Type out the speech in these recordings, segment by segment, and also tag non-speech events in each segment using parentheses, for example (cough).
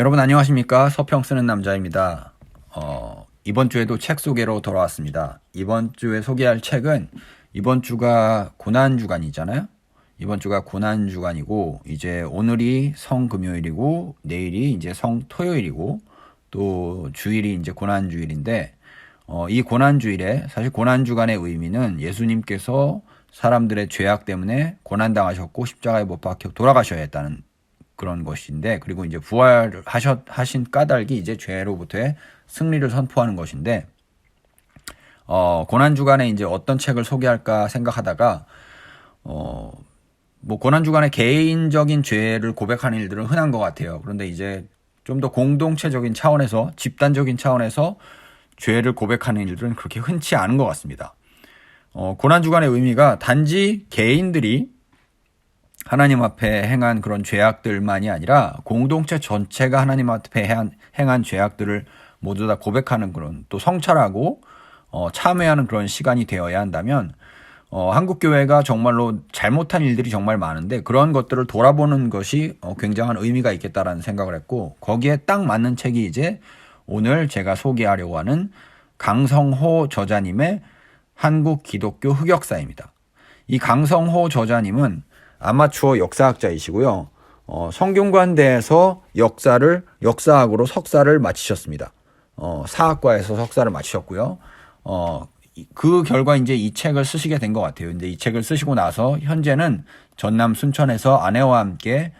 여러분 안녕하십니까 서평 쓰는 남자입니다. 어, 이번 주에도 책 소개로 돌아왔습니다. 이번 주에 소개할 책은 이번 주가 고난 주간이잖아요. 이번 주가 고난 주간이고 이제 오늘이 성 금요일이고 내일이 이제 성 토요일이고 또 주일이 이제 고난 주일인데 어, 이 고난 주일에 사실 고난 주간의 의미는 예수님께서 사람들의 죄악 때문에 고난 당하셨고 십자가에 못 박혀 돌아가셔야 했다는 그런 것인데 그리고 이제 부활하셨 하신 까닭이 이제 죄로부터의 승리를 선포하는 것인데 어 고난 주간에 이제 어떤 책을 소개할까 생각하다가 어 뭐 고난 주간에 개인적인 죄를 고백하는 일들은 흔한 것 같아요. 그런데 이제 좀 더 공동체적인 차원에서 집단적인 차원에서 죄를 고백하는 일들은 그렇게 흔치 않은 것 같습니다. 어, 고난 주간의 의미가 단지 개인들이 하나님 앞에 행한 그런 죄악들만이 아니라 공동체 전체가 하나님 앞에 행한, 행한 죄악들을 모두 다 고백하는 그런 또 성찰하고 어, 참회하는 그런 시간이 되어야 한다면 어, 한국 교회가 정말로 잘못한 일들이 정말 많은데 그런 것들을 돌아보는 것이 어, 굉장한 의미가 있겠다라는 생각을 했고 거기에 딱 맞는 책이 이제 오늘 제가 소개하려고 하는 강성호 저자님의 한국 기독교 흑역사입니다. 이 강성호 저자님은 아마추어 역사학자이시고요. 어, 성균관대에서 역사를 역사학으로 석사를 마치셨습니다. 어, 사학과에서 석사를 마치셨고요. 어, 그 결과 이제 이 책을 쓰시게 된 것 같아요. 근데 이 책을 쓰시고 나서 현재는 전남 순천에서 아내와 함께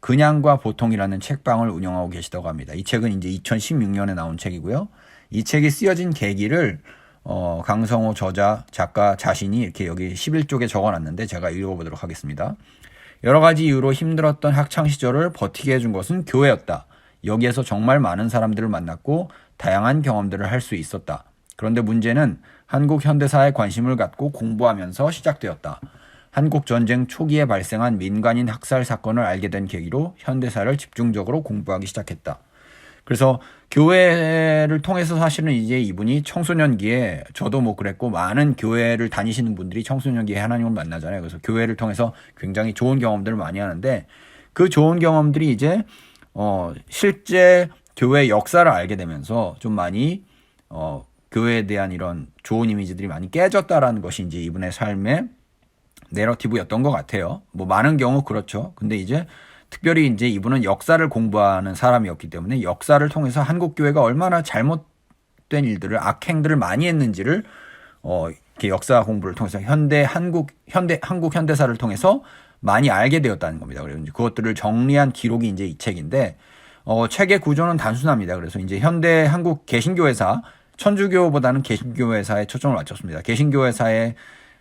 그냥과 보통이라는 책방을 운영하고 계시다고 합니다. 이 책은 이제 2016년에 나온 책이고요. 이 책이 쓰여진 계기를 어, 강성호 저자 작가 자신이 이렇게 여기 11쪽에 적어 놨는데 제가 읽어보도록 하겠습니다. 여러 가지 이유로 힘들었던 학창 시절을 버티게 해준 것은 교회였다. 여기에서 정말 많은 사람들을 만났고 다양한 경험들을 할 수 있었다. 그런데 문제는 한국 현대사에 관심을 갖고 공부하면서 시작되었다. 한국 전쟁 초기에 발생한 민간인 학살 사건을 알게 된 계기로 현대사를 집중적으로 공부하기 시작했다. 그래서 교회를 통해서 사실은 이제 이분이 청소년기에 저도 뭐 그랬고 많은 교회를 다니시는 분들이 청소년기에 하나님을 만나잖아요. 그래서 교회를 통해서 굉장히 좋은 경험들을 많이 하는데 그 좋은 경험들이 이제 어 실제 교회 역사를 알게 되면서 좀 많이 어 교회에 대한 이런 좋은 이미지들이 많이 깨졌다라는 것이 이제 이분의 삶의 내러티브였던 것 같아요. 뭐 많은 경우 그렇죠. 근데 이제 특별히 이제 이분은 역사를 공부하는 사람이었기 때문에 역사를 통해서 한국 교회가 얼마나 잘못된 일들을 악행들을 많이 했는지를 어 이렇게 역사 공부를 통해서 현대 한국 현대 한국 현대사를 통해서 많이 알게 되었다는 겁니다. 그래서 그것들을 정리한 기록이 이제 이 책인데 어 책의 구조는 단순합니다. 그래서 이제 현대 한국 개신교회사 천주교보다는 개신교회사에 초점을 맞췄습니다. 개신교회사의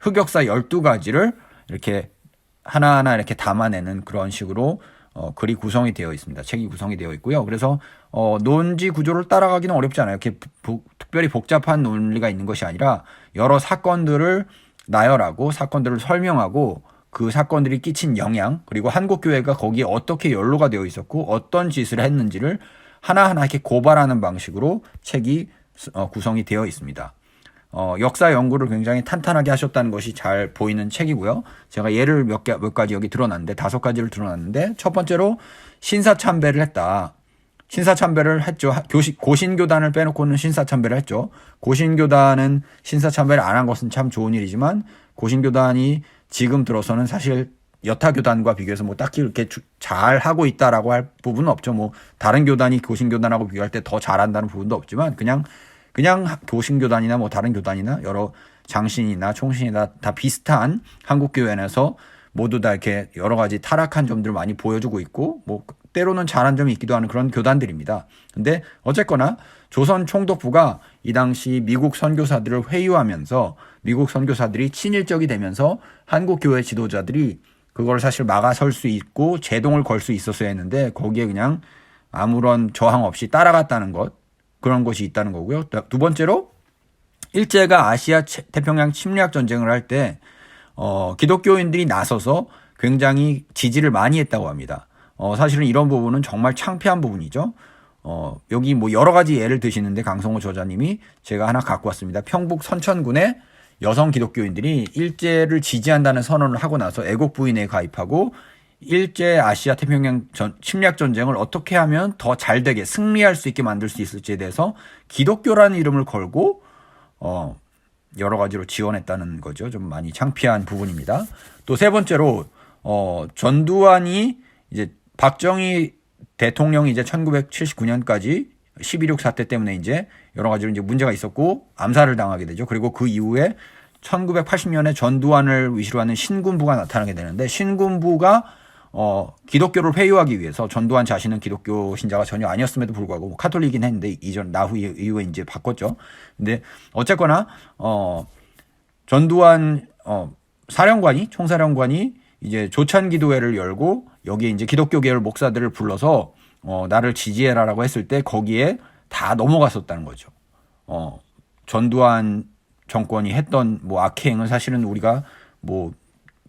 흑역사 12가지를 이렇게 하나하나 이렇게 담아내는 그런 식으로 어, 글이 구성이 되어 있습니다. 책이 구성이 되어 있고요. 그래서 어, 논지 구조를 따라가기는 어렵지 않아요. 이렇게 부, 특별히 복잡한 논리가 있는 것이 아니라 여러 사건들을 나열하고 사건들을 설명하고 그 사건들이 끼친 영향 그리고 한국 교회가 거기에 어떻게 연루가 되어 있었고 어떤 짓을 했는지를 하나하나 이렇게 고발하는 방식으로 책이 어, 구성이 되어 있습니다. 어, 역사 연구를 굉장히 탄탄하게 하셨다는 것이 잘 보이는 책이고요. 제가 예를 몇, 개, 몇 가지 여기 들어놨는데, 다섯 가지를 들어놨는데, 첫 번째로 신사참배를 했다. 신사참배를 했죠. 고신교단을 빼놓고는 신사참배를 했죠. 고신교단은 신사참배를 안 한 것은 참 좋은 일이지만, 고신교단이 지금 들어서는 사실 여타 교단과 비교해서 뭐 딱히 이렇게 잘 하고 있다라고 할 부분은 없죠. 뭐 다른 교단이 고신교단하고 비교할 때 더 잘한다는 부분도 없지만 그냥 그냥 도신교단이나 뭐 다른 교단이나 여러 장신이나 총신이나 다 비슷한 한국 교회에서 모두 다 이렇게 여러 가지 타락한 점들을 많이 보여주고 있고 뭐 때로는 잘한 점이 있기도 하는 그런 교단들입니다. 근데 어쨌거나 조선 총독부가 이 당시 미국 선교사들을 회유하면서 미국 선교사들이 친일적이 되면서 한국 교회 지도자들이 그걸 사실 막아설 수 있고 제동을 걸 수 있었어야 했는데 거기에 그냥 아무런 저항 없이 따라갔다는 것 그런 것이 있다는 거고요. 두 번째로 일제가 아시아 태평양 침략 전쟁을 할 때 어, 기독교인들이 나서서 굉장히 지지를 많이 했다고 합니다. 어, 사실은 이런 부분은 정말 창피한 부분이죠. 어, 여기 뭐 여러 가지 예를 드시는데 강성호 저자님이 제가 하나 갖고 왔습니다. 평북 선천군의 여성 기독교인들이 일제를 지지한다는 선언을 하고 나서 애국 부인에 가입하고 일제 아시아 태평양 전, 침략 전쟁을 어떻게 하면 더 잘 되게 승리할 수 있게 만들 수 있을지에 대해서 기독교라는 이름을 걸고 어 여러 가지로 지원했다는 거죠. 좀 많이 창피한 부분입니다. 또 세 번째로 어 전두환이 이제 박정희 대통령이 이제 1979년까지 12.6 사태 때문에 이제 여러 가지로 이제 문제가 있었고 암살을 당하게 되죠. 그리고 그 이후에 1980년에 전두환을 위시로 하는 신군부가 나타나게 되는데 신군부가 어 기독교를 회유하기 위해서 전두환 자신은 기독교 신자가 전혀 아니었음에도 불구하고 뭐 카톨릭이긴 했는데 이전 나후 이후에 이제 바꿨죠. 근데 어쨌거나 어 전두환 어 사령관이 총사령관이 이제 조찬 기도회를 열고 여기에 이제 기독교 계열 목사들을 불러서 어 나를 지지해라라고 했을 때 거기에 다 넘어갔었다는 거죠. 어 전두환 정권이 했던 뭐 악행을 사실은 우리가 뭐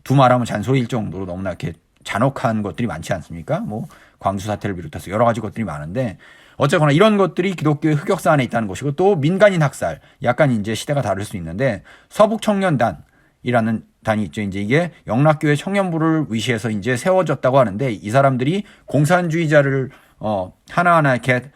두 말하면 잔소리일 정도로 너무나 이렇게 잔혹한 것들이 많지 않습니까? 뭐 광주 사태를 비롯해서 여러 가지 것들이 많은데 어쨌거나 이런 것들이 기독교의 흑역사 안에 있다는 것이고 또 민간인 학살 약간 이제 시대가 다를 수 있는데 서북 청년단 이라는 단이 있죠. 이제 이게 영락교회 청년부를 위시해서 이제 세워졌다고 하는데 이 사람들이 공산주의자를 어 하나하나 이렇게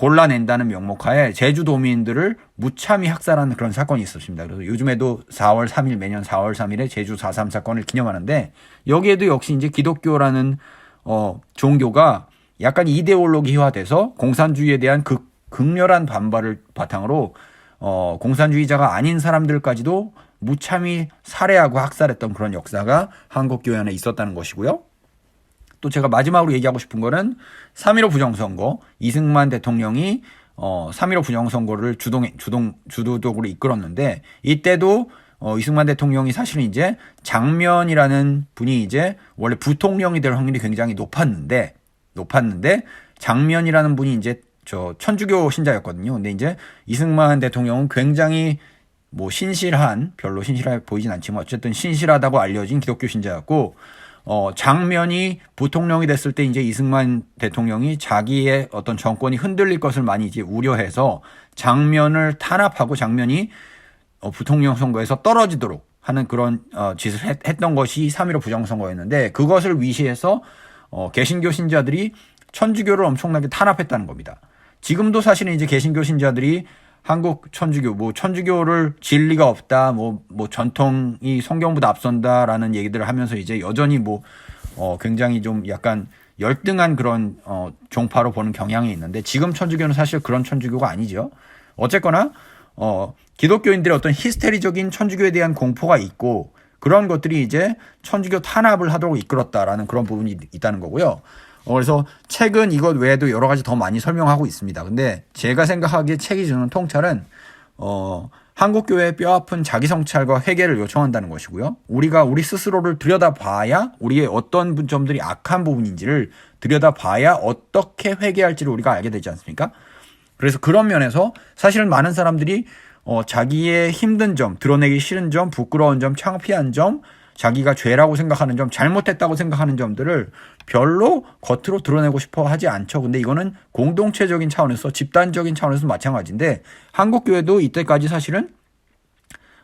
골라낸다는 명목하에 제주도민들을 무참히 학살하는 그런 사건이 있었습니다. 그래서 요즘에도 4월 3일 매년 4월 3일에 제주 4.3 사건을 기념하는데 여기에도 역시 이제 기독교라는 어 종교가 약간 이데올로기화돼서 공산주의에 대한 극, 극렬한 반발을 바탕으로 어 공산주의자가 아닌 사람들까지도 무참히 살해하고 학살했던 그런 역사가 한국 교회 안에 있었다는 것이고요. 또 제가 마지막으로 얘기하고 싶은 거는 3.15 부정선거 이승만 대통령이 어 3.15 부정선거를 주동 주동 주도적으로 이끌었는데 이때도 어 이승만 대통령이 사실은 이제 장면이라는 분이 이제 원래 부통령이 될 확률이 굉장히 높았는데 높았는데 장면이라는 분이 이제 저 천주교 신자였거든요. 근데 이제 이승만 대통령은 굉장히 뭐 신실한 별로 신실해 보이진 않지만 어쨌든 신실하다고 알려진 기독교 신자였고 어, 장면이 부통령이 됐을 때 이제 이승만 대통령이 자기의 어떤 정권이 흔들릴 것을 많이 이제 우려해서 장면을 탄압하고 장면이 어, 부통령 선거에서 떨어지도록 하는 그런 어, 짓을 했, 했던 것이 3.15 부정선거였는데 그것을 위시해서 어, 개신교 신자들이 천주교를 엄청나게 탄압했다는 겁니다. 지금도 사실은 이제 개신교 신자들이 한국 천주교, 뭐 천주교를 진리가 없다, 뭐, 뭐 전통이 성경보다 앞선다라는 얘기들을 하면서 이제 여전히 뭐, 어, 굉장히 좀 약간 열등한 그런, 어, 종파로 보는 경향이 있는데 지금 천주교는 사실 그런 천주교가 아니죠. 어쨌거나, 어, 기독교인들의 어떤 히스테리적인 천주교에 대한 공포가 있고 그런 것들이 이제 천주교 탄압을 하도록 이끌었다라는 그런 부분이 있다는 거고요. 어, 그래서 책은 이것 외에도 여러 가지 더 많이 설명하고 있습니다. 근데 제가 생각하기에 책이 주는 통찰은 어, 한국교회의 뼈아픈 자기 성찰과 회개를 요청한다는 것이고요. 우리가 우리 스스로를 들여다봐야 우리의 어떤 분점들이 악한 부분인지를 들여다봐야 어떻게 회개할지를 우리가 알게 되지 않습니까? 그래서 그런 면에서 사실은 많은 사람들이 어, 자기의 힘든 점, 드러내기 싫은 점, 부끄러운 점, 창피한 점, 자기가 죄라고 생각하는 점, 잘못했다고 생각하는 점들을 별로 겉으로 드러내고 싶어 하지 않죠. 근데 이거는 공동체적인 차원에서 집단적인 차원에서 마찬가지인데 한국 교회도 이때까지 사실은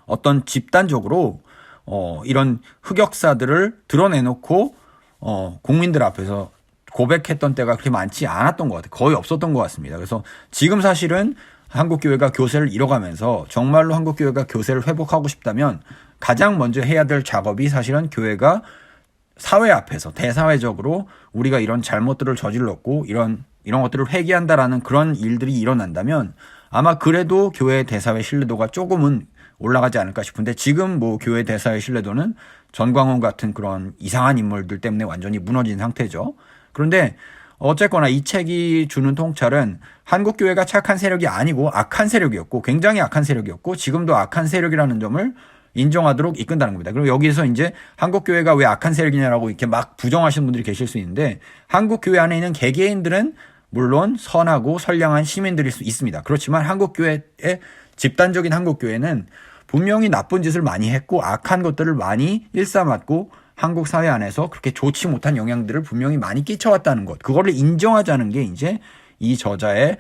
어떤 집단적으로 어 이런 흑역사들을 드러내놓고 어 국민들 앞에서 고백했던 때가 그렇게 많지 않았던 것 같아요. 거의 없었던 것 같습니다. 그래서 지금 사실은 한국 교회가 교세를 잃어가면서 정말로 한국 교회가 교세를 회복하고 싶다면 가장 먼저 해야 될 작업이 사실은 교회가 사회 앞에서 대사회적으로 우리가 이런 잘못들을 저질렀고 이런 이런 것들을 회개한다라는 그런 일들이 일어난다면 아마 그래도 교회 대사회 신뢰도가 조금은 올라가지 않을까 싶은데 지금 뭐 교회 대사회 신뢰도는 전광훈 같은 그런 이상한 인물들 때문에 완전히 무너진 상태죠. 그런데 어쨌거나 이 책이 주는 통찰은 한국 교회가 착한 세력이 아니고 악한 세력이었고 굉장히 악한 세력이었고 지금도 악한 세력이라는 점을 인정하도록 이끈다는 겁니다. 그리고 여기서 이제 한국 교회가 왜 악한 세력이냐라고 이렇게 막 부정하시는 분들이 계실 수 있는데 한국 교회 안에 있는 개개인들은 물론 선하고 선량한 시민들일 수 있습니다. 그렇지만 한국 교회의 집단적인 한국 교회는 분명히 나쁜 짓을 많이 했고 악한 것들을 많이 일삼았고 한국 사회 안에서 그렇게 좋지 못한 영향들을 분명히 많이 끼쳐왔다는 것. 그거를 인정하자는 게 이제 이 저자의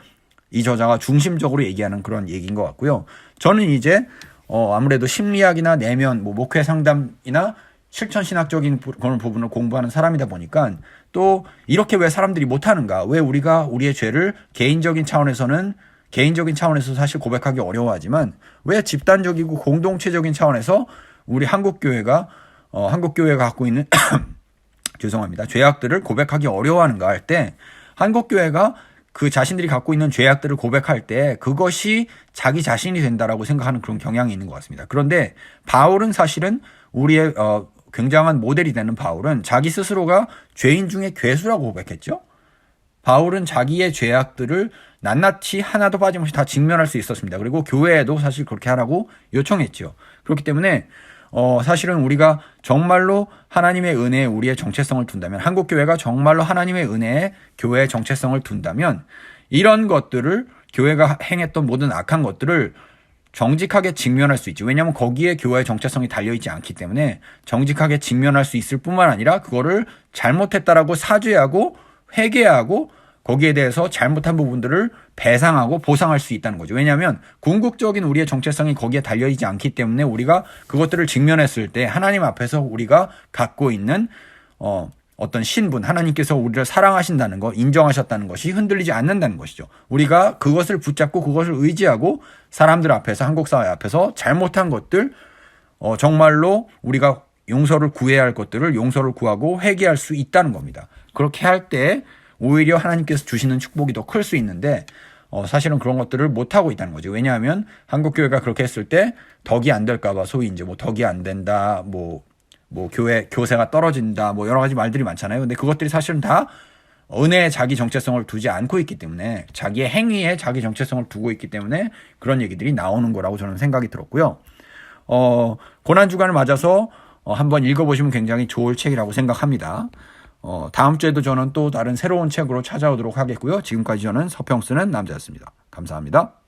이 저자가 중심적으로 얘기하는 그런 얘기인 것 같고요. 저는 이제 어 아무래도 심리학이나 내면 뭐 목회 상담이나 실천 신학적인 부- 그런 부분을 공부하는 사람이다 보니까 또 이렇게 왜 사람들이 못하는가? 왜 우리가 우리의 죄를 개인적인 차원에서는 개인적인 차원에서 사실 고백하기 어려워하지만 왜 집단적이고 공동체적인 차원에서 우리 한국 교회가 어, 한국 교회가 갖고 있는 (coughs) 죄송합니다. 죄악들을 고백하기 어려워하는가 할 때 한국 교회가 그 자신들이 갖고 있는 죄악들을 고백할 때 그것이 자기 자신이 된다라고 생각하는 그런 경향이 있는 것 같습니다. 그런데 바울은 사실은 우리의 어, 굉장한 모델이 되는 바울은 자기 스스로가 죄인 중에 괴수라고 고백했죠. 바울은 자기의 죄악들을 낱낱이 하나도 빠짐없이 다 직면할 수 있었습니다. 그리고 교회에도 사실 그렇게 하라고 요청했죠. 그렇기 때문에 어, 사실은 우리가 정말로 하나님의 은혜에 우리의 정체성을 둔다면, 한국 교회가 정말로 하나님의 은혜에 교회의 정체성을 둔다면, 이런 것들을 교회가 행했던 모든 악한 것들을 정직하게 직면할 수 있지. 왜냐하면 거기에 교회의 정체성이 달려있지 않기 때문에 정직하게 직면할 수 있을 뿐만 아니라 그거를 잘못했다라고 사죄하고 회개하고 거기에 대해서 잘못한 부분들을 배상하고 보상할 수 있다는 거죠. 왜냐하면 궁극적인 우리의 정체성이 거기에 달려있지 않기 때문에 우리가 그것들을 직면했을 때 하나님 앞에서 우리가 갖고 있는 어, 어떤 신분, 하나님께서 우리를 사랑하신다는 것, 인정하셨다는 것이 흔들리지 않는다는 것이죠. 우리가 그것을 붙잡고 그것을 의지하고 사람들 앞에서, 한국 사회 앞에서 잘못한 것들, 어, 정말로 우리가 용서를 구해야 할 것들을 용서를 구하고 회개할 수 있다는 겁니다. 그렇게 할 때 오히려 하나님께서 주시는 축복이 더 클 수 있는데 어, 사실은 그런 것들을 못 하고 있다는 거죠. 왜냐하면 한국 교회가 그렇게 했을 때 덕이 안 될까봐 소위 이제 뭐 덕이 안 된다, 뭐 뭐 교회 교세가 떨어진다, 뭐 여러 가지 말들이 많잖아요. 근데 그것들이 사실은 다 은혜에 자기 정체성을 두지 않고 있기 때문에 자기의 행위에 자기 정체성을 두고 있기 때문에 그런 얘기들이 나오는 거라고 저는 생각이 들었고요. 어, 고난 주간을 맞아서 어, 한번 읽어보시면 굉장히 좋을 책이라고 생각합니다. 어, 다음 주에도 저는 또 다른 새로운 책으로 찾아오도록 하겠고요. 지금까지 저는 서평 쓰는 남자였습니다. 감사합니다.